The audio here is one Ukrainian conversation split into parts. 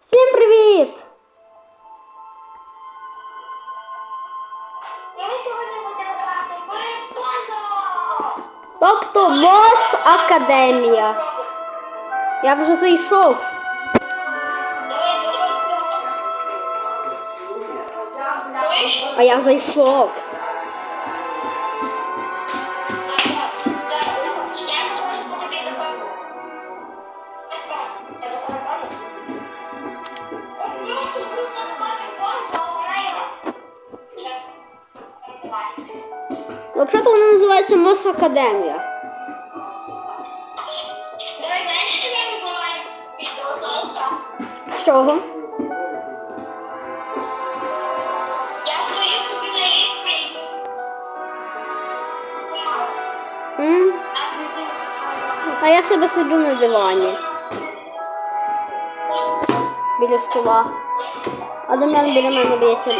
Всім привіт! Тобто МОЗ Академія. Я вже зайшов. А я зайшов. Взагалі вона називається МОЗ Академія. Давай, знаєш, що я називаю відео золота? З чого? Я твою тобі на відповідь. М? А я в себе сиджу на дивані. Біля стола. А Дем'ян біля мене б'ється.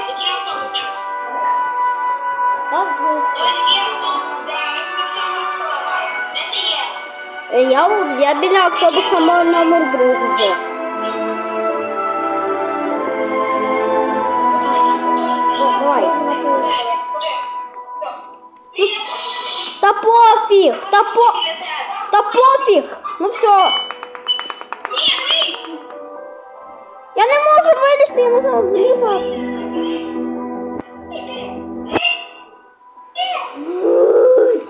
Я, я біля автобуса мого номер другого. Давай. Та пофіг! Та по... Та пофіг! Ну все. Я не можу вилізти, я нажав вліво.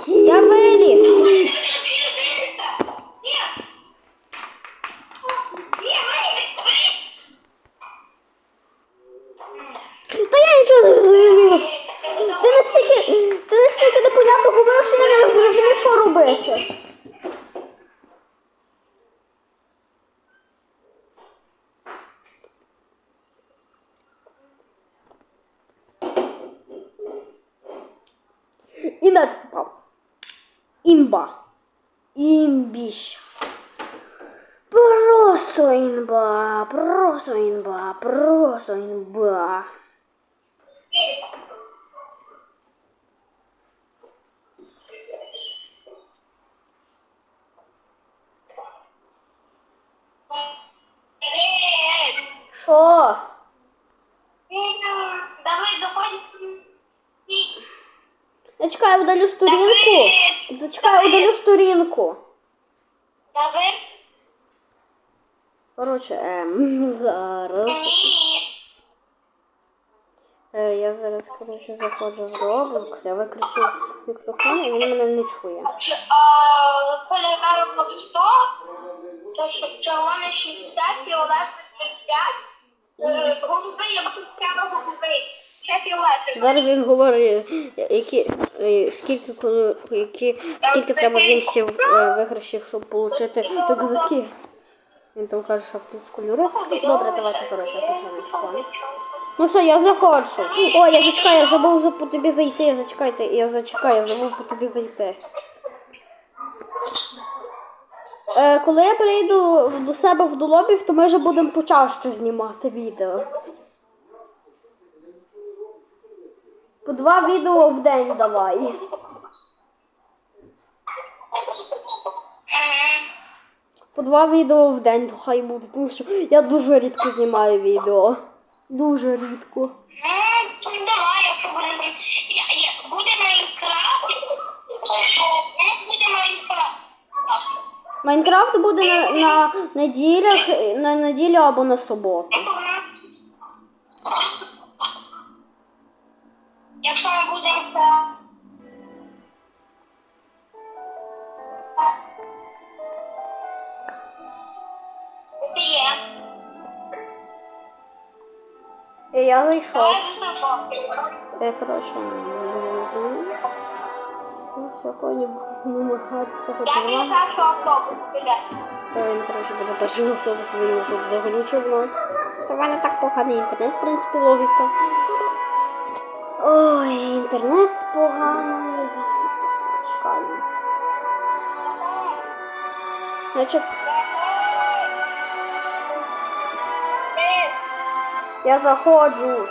Я виліз. Та я нічого не зрозумів. Ти настільки, ти настільки непонятно говорив, що я не зрозумів, що робити. І на попав. Інба. Інбіщ. Просто інба, просто інба, просто інба. Що? Давай заходь. Я чекаю, удалю сторінку. Зачекай, удалю сторінку. Давай. Коротше, ем, зараз. Е, я зараз, коротше, заходжу в Roblox, я виключу мікрофон, і він мене не чує. Кольору по 100, то що червоне 60, фіолетове 35, голубий, я буду прямо голубий. Ще фіолетовий. Зараз він говорить, які, е, скільки, коло- які, скільки треба вінсів е, виграшів, щоб отримати рюкзаки. Він там каже, що плюс кольори. Добре, давайте, коротше, мікрофон. Ну все, я заходжу. О, я зачекаю, я забув по тобі зайти. Зачекайте, я зачекаю, я забув по тобі зайти. Е, коли я прийду до себе в долобів, то ми вже будемо почаще знімати відео. По два відео в день давай. По два відео в день хай буде, тому що я дуже рідко знімаю відео. Дуже рідко. Ну, давай, Майнкрафт. Буде Майнкрафт. На, на неділях, на неділю або на суботу. Я виступати. Я, коротше, друзі. Ну, сьогодні буду намагатися хоч Я не знаю, що автобус піде. Та він, коротше, буде першим автобус, він тут заглючив нас. То в мене так поганий інтернет, в принципі, логіка. Ой, інтернет поганий. Чекаю. Значить, я заходжу.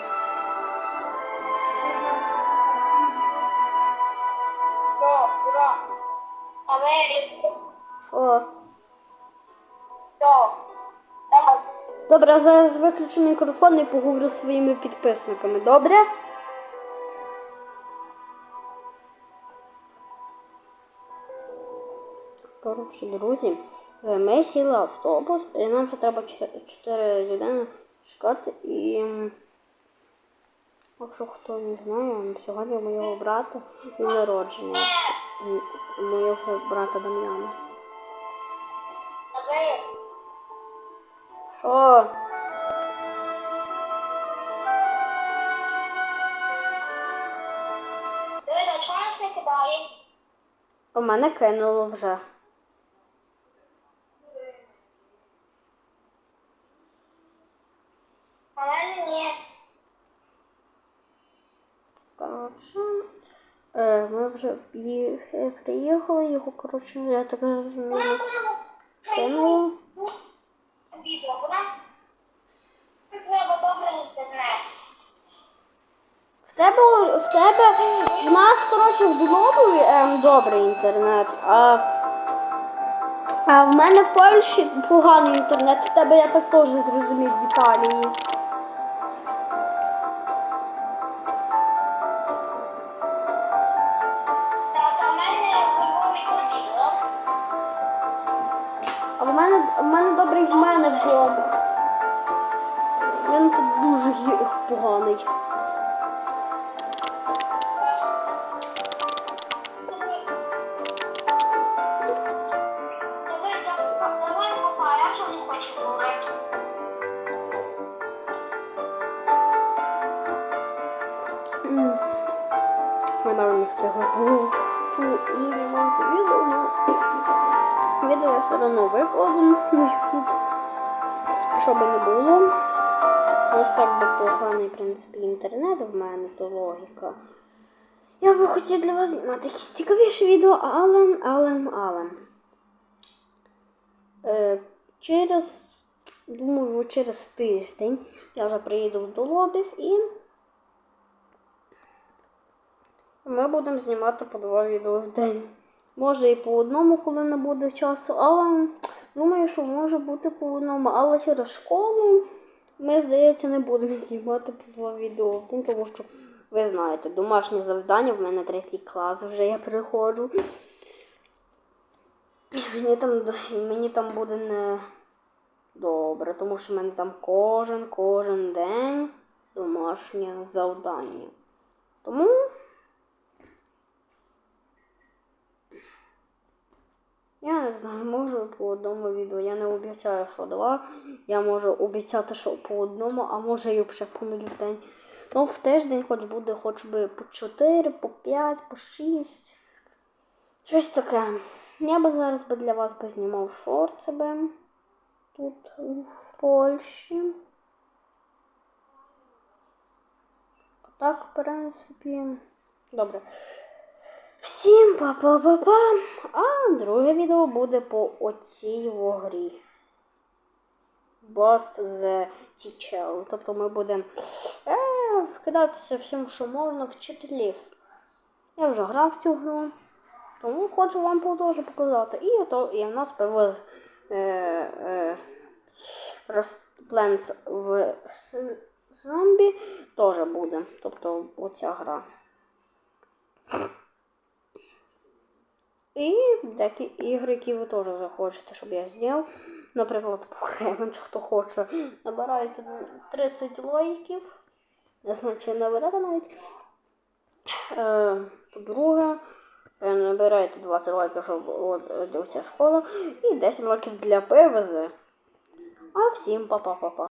що? Добре, зараз виключу мікрофон і поговорю зі своїми підписниками. Добре? Коротше, друзі, е, ми сіли автобус, і нам ще треба 4 людини чекати. І якщо хто не знає, сьогодні у моєго брата день народження. Моєго брата Дам'яна. Що? У мене кинуло вже. А мене ні. Коротше, е, ми вже приїхали, його, коротше, я так добре інтернет. В тебе, в тебе, в нас, коротше, в Дубові ем, добрий інтернет, а, а в мене в Польщі поганий інтернет. В тебе я так теж зрозумів в Італії. Мене, в мене добрий в мене вдома. Він тут дуже поганий. Відео я все одно викладу на YouTube. Що би не було. Ось так би поганий, в принципі, інтернет в мене, то логіка. Я би хотів для вас знімати якісь цікавіші відео, але, але, але. Е, через, думаю, через тиждень я вже приїду в Долобів і ми будемо знімати по два відео в день. Може і по одному, коли не буде часу, але думаю, що може бути по одному. Але через школу ми, здається, не будемо знімати по два відео тому що ви знаєте, домашнє завдання, в мене третій клас вже я переходжу. Мені там, мені там буде не добре, тому що в мене там кожен, кожен день домашнє завдання. Тому Я не знаю, можу по одному відео. Я не обіцяю, що два. Я можу обіцяти, що по одному, а може і взагалі по нулі в день. Ну, в тиждень хоч буде хоч би по 4, по 5, по 6. Щось таке. Я би зараз би для вас би знімав шорти би тут в Польщі. Так, в принципі. Добре. Всім па-па-па-па. А друге відео буде по оцій грі. Boss the Teacher. Тобто ми будемо е, вкидатися всім, що можна, вчителів. Я вже грав в цю гру, тому хочу вам теж показати. І, то, і в нас появилось е, е, Plants в зомбі теж буде. Тобто оця гра. І деякі ігри, які ви теж захочете, щоб я зняв. Наприклад, Покемон, хто хоче. Набирайте 30 лайків. Не знаю, чи наберете навіть. Е, По-друге, е, набирайте 20 лайків, щоб от, е, ця школа. І 10 лайків для ПВЗ. А всім па-па-па-па.